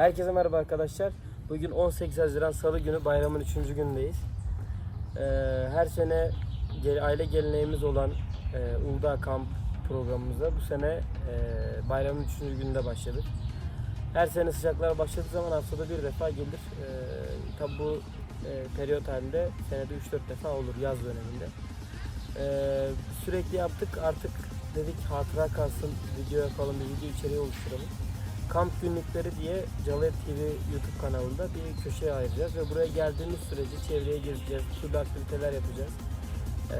Herkese merhaba arkadaşlar. Bugün 18 Haziran Salı günü bayramın 3. günündeyiz. Ee, her sene aile geleneğimiz olan e, Uludağ Kamp programımıza bu sene e, bayramın 3. gününde başladık. Her sene sıcaklar başladığı zaman haftada bir defa gelir. Ee, tabi bu e, periyot halinde senede 3-4 defa olur yaz döneminde. Ee, sürekli yaptık artık dedik hatıra kalsın video yapalım bir video içeriği oluşturalım. Kamp günlükleri diye Calet TV YouTube kanalında bir köşeye ayıracağız ve buraya geldiğimiz sürece çevreye gezeceğiz, türlü aktiviteler yapacağız. Ee,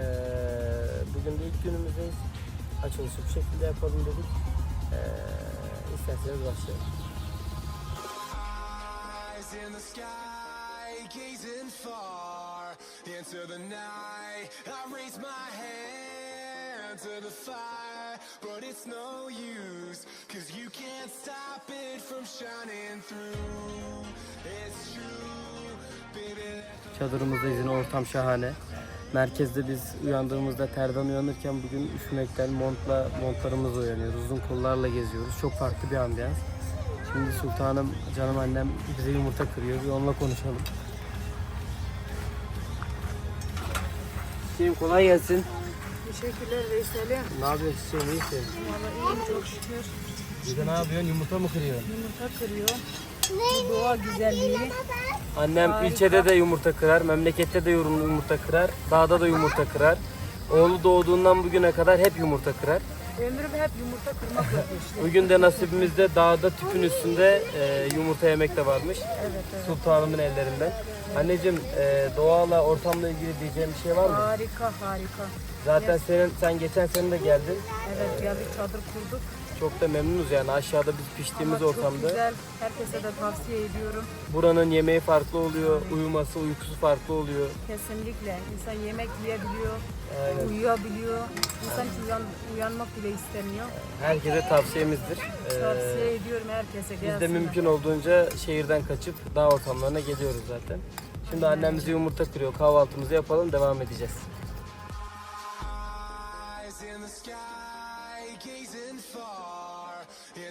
bugün de ilk günümüzdeyiz. Açılışı bu şekilde yapalım dedik. Ee, isterseniz başlayalım. in the sky, gazing far into the night. I raise my hand to the fire, but it's no use, cause you can't stop it from shining through. It's true, baby. Çadırımızdayız yine ortam şahane. Merkezde biz uyandığımızda terden uyanırken bugün üşümekten montla montlarımızla uyanıyoruz. Uzun kollarla geziyoruz. Çok farklı bir ambiyans. Şimdi sultanım, canım annem bize yumurta kırıyor. Bir onunla konuşalım. Hüseyin kolay gelsin. Teşekkürler Veysel'im. Ne yapıyorsun Hüseyin? İyisin. Vallahi iyiyim çok şükür. Bir de ne yapıyorsun? Yumurta mı kırıyor? Yumurta kırıyor. Bu doğa güzelliği. Annem Harika. ilçede de yumurta kırar, memlekette de yorum- yumurta kırar, dağda da yumurta kırar. Oğlu doğduğundan bugüne kadar hep yumurta kırar. Ömrüm hep yumurta kırmakla geçti. Bugün de nasibimizde dağda tüpün üstünde e, yumurta yemek de varmış. Evet evet. Sultanımın ellerinden. Anneciğim e, doğayla ortamla ilgili diyeceğim bir şey var mı? Harika harika. Zaten senin sen geçen sene de geldin. Evet geldik çadır kurduk. Çok da memnunuz yani aşağıda biz piştiğimiz Ama çok ortamda. güzel. Herkese de tavsiye ediyorum. Buranın yemeği farklı oluyor, uyuması, uykusu farklı oluyor. Kesinlikle. İnsan yemek yiyebiliyor, Aynen. uyuyabiliyor. İnsan hiç uyan, uyanmak bile istemiyor. Herkese tavsiyemizdir. E, Tavsiye ediyorum herkese Biz de mümkün olduğunca şehirden kaçıp dağ ortamlarına geliyoruz zaten. Şimdi annem bize yumurta kırıyor. Kahvaltımızı yapalım, devam edeceğiz.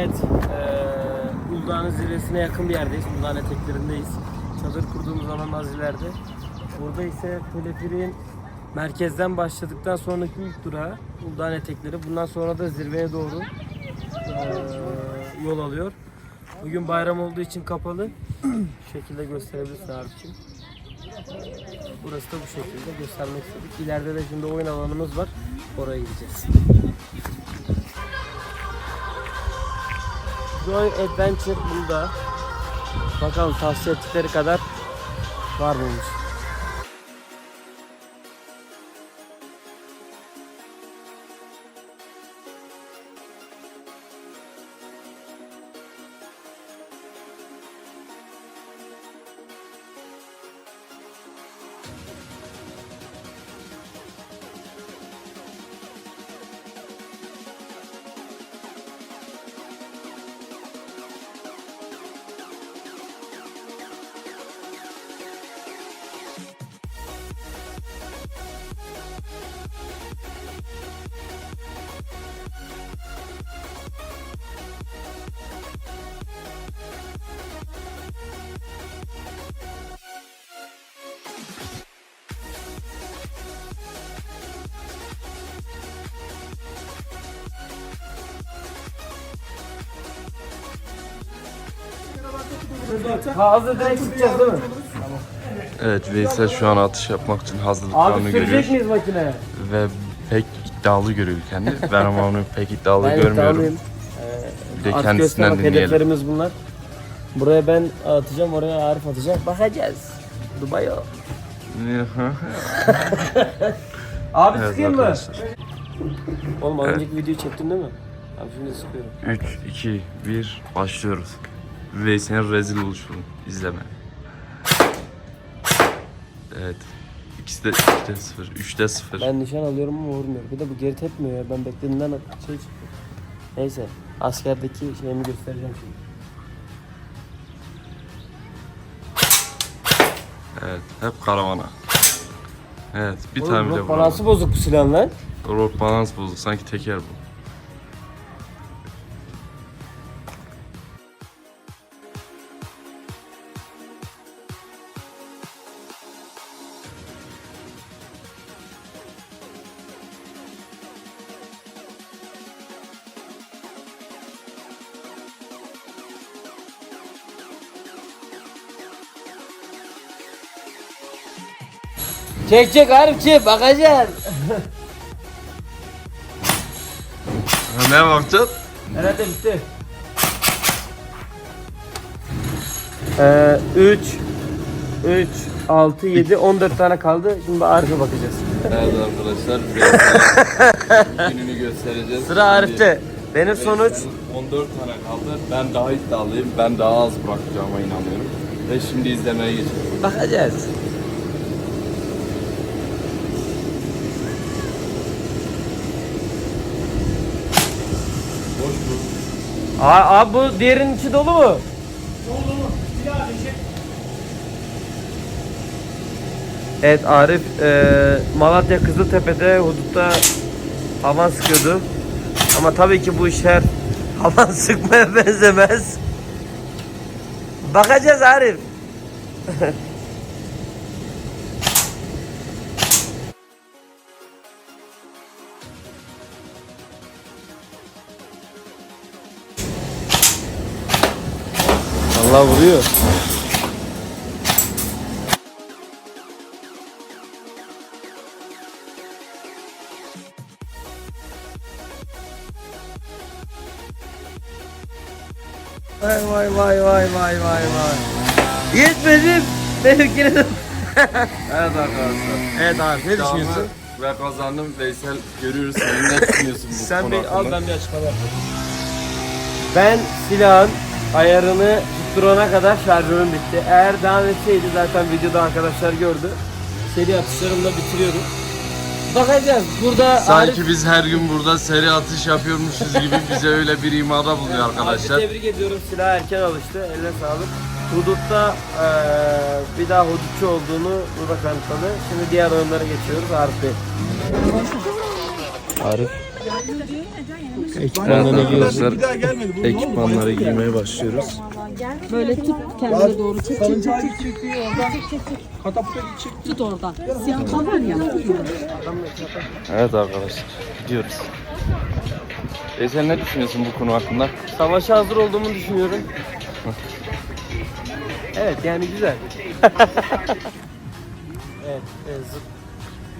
Evet, eee Uludağ'ın zirvesine yakın bir yerdeyiz. Uludağ'ın eteklerindeyiz. Çadır kurduğumuz zaman az ileride. Burada ise teleferiğin merkezden başladıktan sonraki ilk durağı Uludağ'ın etekleri. Bundan sonra da zirveye doğru eee, yol alıyor. Bugün bayram olduğu için kapalı. Şu şekilde gösterebilirsin abiciğim. Burası da bu şekilde göstermek istedik. İleride de şimdi oyun alanımız var. Oraya gideceğiz. Joy Adventure burada. Bakalım tavsiye ettikleri kadar var mıymış? Hazır direkt çıkacağız değil mi? Evet Veysel şu an atış yapmak için hazırlıklarını Abi görüyor. sürecek miyiz makine? Ve pek iddialı görüyor kendi. Ben ama onu pek iddialı Ben görmüyorum. iddialıyım. Bir de Artık kendisinden göstermek, dinleyelim. Hedeflerimiz bunlar. Buraya ben atacağım, oraya Arif atacak. Bakacağız. Dubai o. Abi evet sıkayım mı? arkadaşlar. Oğlum az önceki videoyu çektin değil mi? Abi şimdi sıkıyorum. 3, 2, 1 başlıyoruz. Veysel'in rezil oluşunu izleme. Evet. İkisi de 3'te 0. 3'te 0. Ben nişan alıyorum ama vurmuyor. Bir de bu geri tepmiyor ya. Ben beklediğimden şey çıktı. Neyse. Askerdeki şeyimi göstereceğim şimdi. Evet. Hep karavana. Evet. Bir Oğlum, tane bile rot vuramadım. balansı bozuk bu silahın lan. Rot balans bozuk. Sanki teker bu. Çek çek Arif çek bakacağız. Ne bakacağız? Herhalde bitti. Ee, 3 3 6 7 14 tane kaldı. Şimdi Arif'e bakacağız. Evet arkadaşlar. gününü göstereceğiz. Sıra Arif'te. Benim sonuç 14 tane kaldı. Ben daha iddialıyım. Ben daha az bırakacağıma inanıyorum. Ve şimdi izlemeye geçelim. bakacağız. Abi, abi bu diğerinin içi dolu mu? Evet Arif eee, Malatya Kızıltepe'de hudutta havan sıkıyordu. Ama tabii ki bu işler havan sıkmaya benzemez. Bakacağız Arif. Allah vuruyor. Vay vay vay vay vay vay vay. Yetmedim. Benimkine de... Evet arkadaşlar. Evet abi ne düşünüyorsun? Ve kazandım. Veysel görüyoruz. Sen ne düşünüyorsun bu Sen konu bir al hakkında? ben bir açıklama yapayım. Ben silahın ayarını tutturana kadar şarjörüm bitti. Eğer devam etseydi zaten videoda arkadaşlar gördü. Seri atışlarımla bitiriyordum. Bakacağız. Burada Sanki Arif- biz her gün burada seri atış yapıyormuşuz gibi bize öyle bir imada buluyor arkadaşlar. Arif'i tebrik ediyorum. Silah erken alıştı. Eline sağlık. Hudutta eee, bir daha hudutçu olduğunu burada kanıtladı. Şimdi diğer oyunlara geçiyoruz. Arif Bey. Arif. Ekipmanlarına giyiyorsun. Arkadaşlar ekipmanları giymeye başlıyoruz. Böyle tut kendine doğru çek çek çek çek. Tut oradan. Siyah var ya. Evet arkadaşlar gidiyoruz. Veysel ne düşünüyorsun bu konu hakkında? Savaşa hazır olduğumu düşünüyorum. evet yani güzel. evet, e, zıt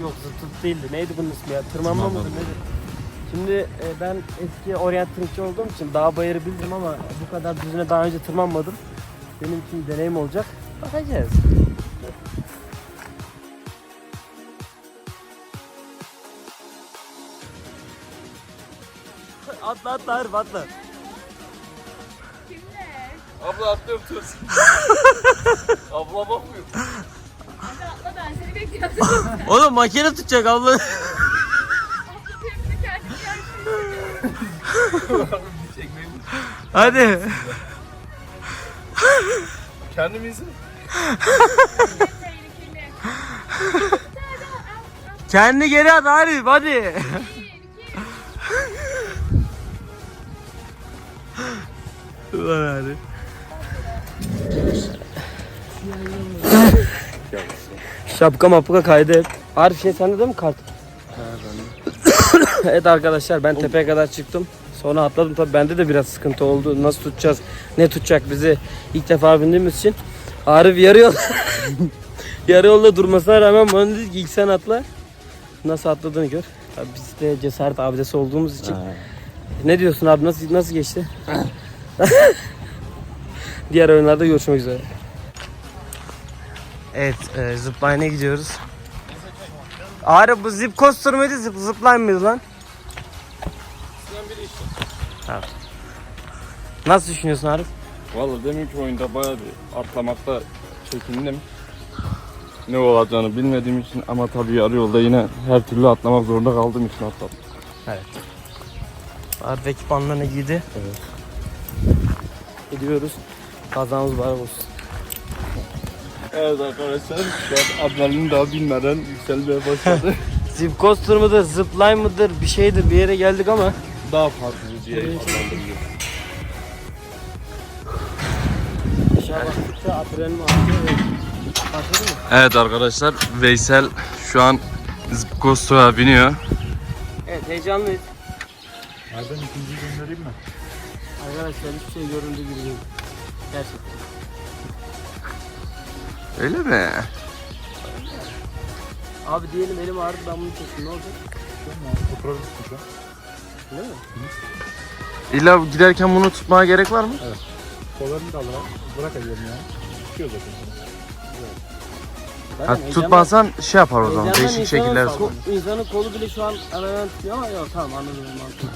yok zıtlık değildi. Neydi bunun ismi ya? Tırmanma mıydı nedir? Şimdi e, ben eski orient trekçi olduğum için dağ bayırı bildim ama bu kadar düzüne daha önce tırmanmadım. Benim için deneyim olacak. Bakacağız. atla atla Arif atla. Abla atlıyorum tut. Abla bakmıyor. Abla ben seni bekliyordum. Oğlum makine tutacak abla. Hadi. Kendimizi. Kendini geri at Arif hadi. Ulan Arif. Şapka mapka kaydı hep. Arif şey sende de mi kart? evet arkadaşlar ben tepeye kadar çıktım. Sonra atladım tabii bende de biraz sıkıntı oldu. Nasıl tutacağız? Ne tutacak bizi? İlk defa bindiğimiz için. Arif yarı yol yarı yolda durmasına rağmen bana dedi ki ilk sen atla. Nasıl atladığını gör. Tabii biz de cesaret abidesi olduğumuz için. Ne diyorsun abi nasıl nasıl geçti? Diğer oyunlarda görüşmek üzere. Evet, e, zipline'e gidiyoruz. Ağrı bu zip coaster mıydı, zip, zipline mıydı lan? Tamam. Nasıl düşünüyorsun Arif? Vallahi deminki oyunda bayağı bir atlamakta çekindim. Ne olacağını bilmediğim için ama tabii yarı yolda yine her türlü atlamak zorunda kaldığım için atladım. Arif ekipmanlarını giydi. Evet. Gidiyoruz. Kazamız var olsun. Evet arkadaşlar şu an adrenalin daha bilmeden yükselmeye başladı. Zip coaster mıdır, zipline mıdır bir şeydir bir yere geldik ama daha farklı bir diye adlandırılıyor. aşağı baktıkça adrenalin artıyor. Başladı mı? Evet arkadaşlar Veysel şu an zip coaster'a biniyor. Evet heyecanlıyız. Nereden ikinciyi göndereyim mi? Arkadaşlar hiçbir şey göründüğü gibi değil. Gerçekten. Öyle mi? Abi diyelim elim ağrıdı ben bunu çektim ne olacak? Oturabilirsin şu an. Değil mi? İlla giderken bunu tutmaya gerek var mı? Kollarını da al. Bırak ellerini ya. Çıkıyor zaten. Zaten Ha, heyecandan- tutmasan şey yapar o zaman heyecandan değişik insanın şekiller kol- sor. İnsanın kolu bile şu an hemen tutuyor ama yok tamam anladım mantıklı.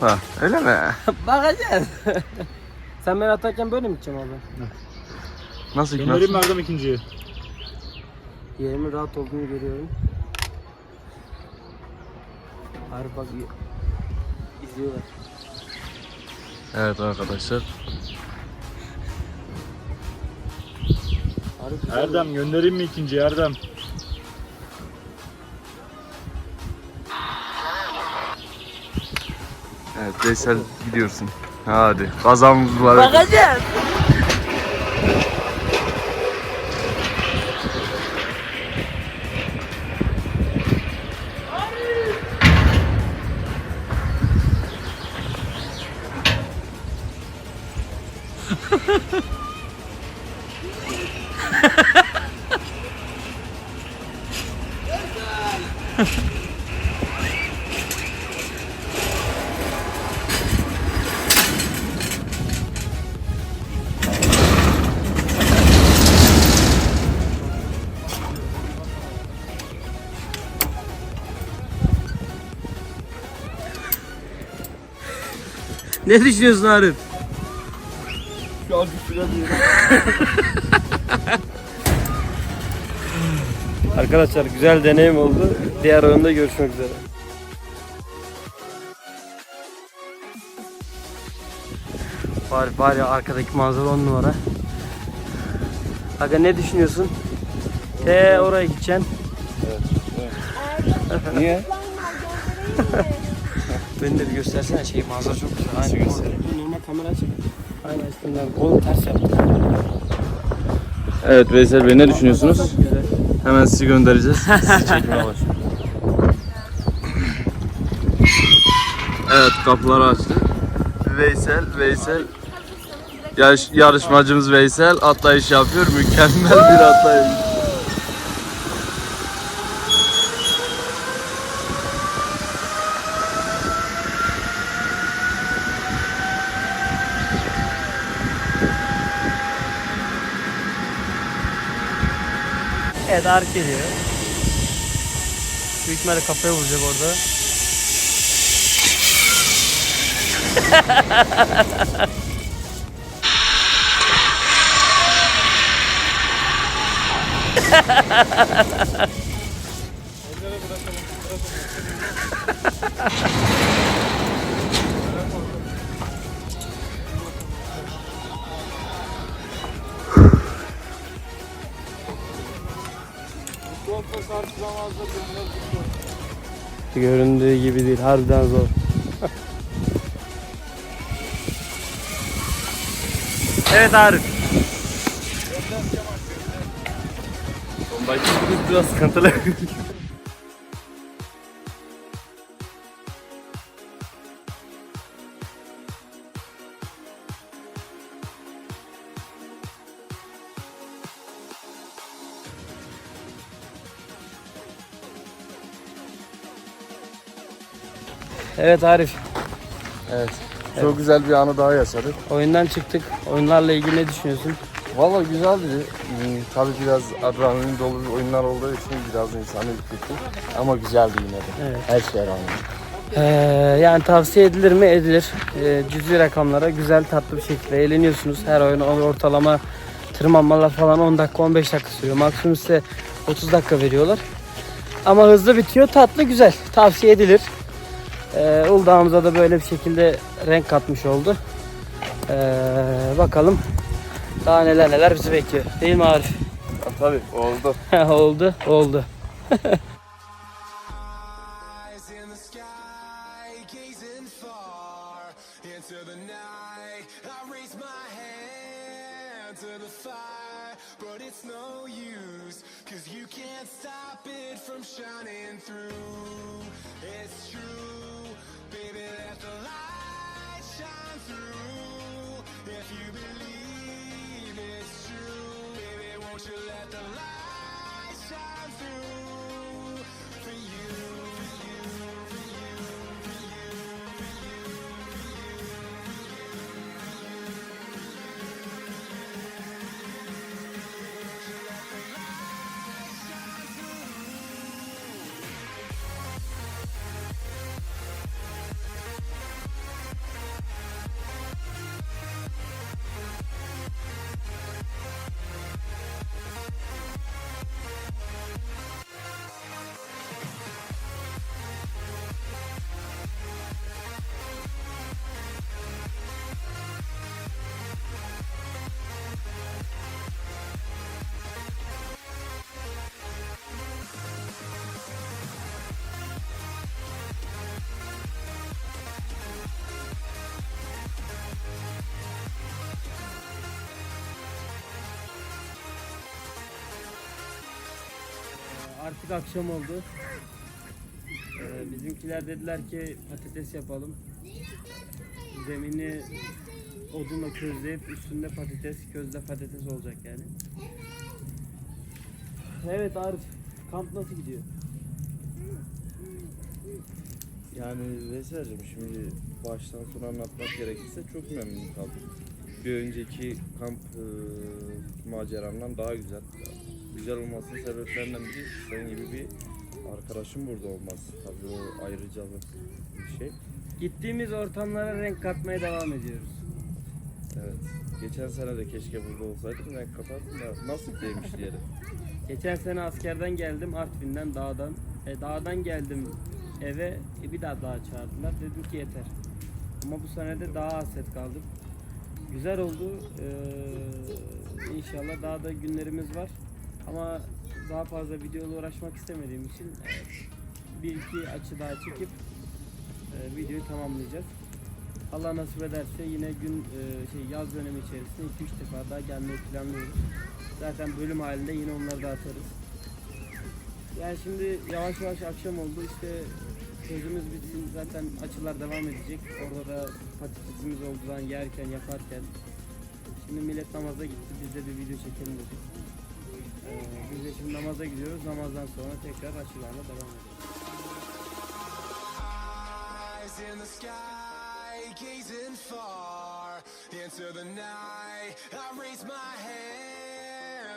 Ha, öyle mi? Bakacağız. Sen beni atarken böyle mi gideceğim abi? Nasıl Göndereyim mi hikmet? Erdem ikinciyi? Yerimin rahat olduğunu görüyorum. Harbi bak izliyorlar. Evet arkadaşlar. Harbi güzel. Erdem göndereyim mi ikinciyi Erdem? Evet Veysel gidiyorsun. Hadi kazamız var. Bakacağız. Ne düşünüyorsun Arif? Arkadaşlar güzel deneyim oldu. Diğer oyunda görüşmek üzere. Var var ya arkadaki manzara on numara. Aga ne düşünüyorsun? Te oraya gideceksin. Niye? Beni de bir göstersene şey manzara çok güzel. Aynen. göstereyim? Normal kamera açık. Aynen üstünden. Oğlum ters yaptım. Evet Veysel Bey ne düşünüyorsunuz? Güzel. Hemen sizi göndereceğiz. Sizi başlıyor. Evet kapıları açtı. Veysel, Veysel. Yarış, yarışmacımız Veysel atlayış yapıyor. Mükemmel bir atlayış. Evet Arif geliyor. Büyük ihtimalle kafaya vuracak orada. Göründüğü gibi değil. Harbiden zor. evet Arif. Sondaki biraz sıkıntılı. Evet Arif. Evet. Çok güzel bir anı daha yaşadık. Oyundan çıktık. Oyunlarla ilgili ne düşünüyorsun? Valla güzeldi. Hmm, tabii biraz adrenalin dolu bir oyunlar olduğu için biraz insanı ürküttü. Ama güzeldi yine de. Evet. Her şeye rağmen. Ee, yani tavsiye edilir mi? Edilir. Ee, cüzi rakamlara güzel tatlı bir şekilde eğleniyorsunuz. Her oyun ortalama tırmanmalar falan 10 dakika 15 dakika sürüyor. Maksimum size 30 dakika veriyorlar. Ama hızlı bitiyor. Tatlı güzel. Tavsiye edilir. Ee, Uludağ'ımıza da böyle bir şekilde renk katmış oldu. Ee, bakalım daha neler neler bizi bekliyor. Değil mi Arif? Tabii oldu. oldu, oldu. won't you let the light shine through Artık akşam oldu. Ee, bizimkiler dediler ki patates yapalım. Zemini odunla közleyip üstünde patates, közde patates olacak yani. Evet Arif, kamp nasıl gidiyor? Yani Vesel'cim şimdi baştan sona anlatmak gerekirse çok memnun kaldım. Bir önceki kamp e, maceramdan daha güzel. Güzel olmasının sebeplerinden biri senin gibi bir arkadaşım burada olması. Tabii o ayrıcalık bir şey. Gittiğimiz ortamlara renk katmaya devam ediyoruz. Evet. Geçen sene de keşke burada olsaydım renk katardım da nasip değmiş diyelim. Geçen sene askerden geldim Artvin'den dağdan. E, dağdan geldim eve e, bir daha dağa çağırdılar. Dedim ki yeter. Ama bu sene de daha hasret kaldım. Güzel oldu. Ee, inşallah daha da günlerimiz var. Ama daha fazla videoyla uğraşmak istemediğim için e, bir iki açı daha çekip e, videoyu tamamlayacağız. Allah nasip ederse yine gün e, şey yaz dönemi içerisinde 2-3 defa daha gelmeyi planlıyoruz. Zaten bölüm halinde yine onları da atarız. Yani şimdi yavaş yavaş akşam oldu işte sözümüz bitsin zaten açılar devam edecek. Orada da patatesimiz olduğu zaman yerken yaparken. Şimdi millet namaza gitti biz de bir video çekelim dedik. Ee, biz de şimdi namaza gidiyoruz. Namazdan sonra tekrar açılarla devam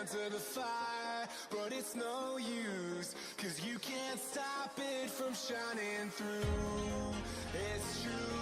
hand to the fire, but it's no use, cause you can't stop it from shining through. It's true,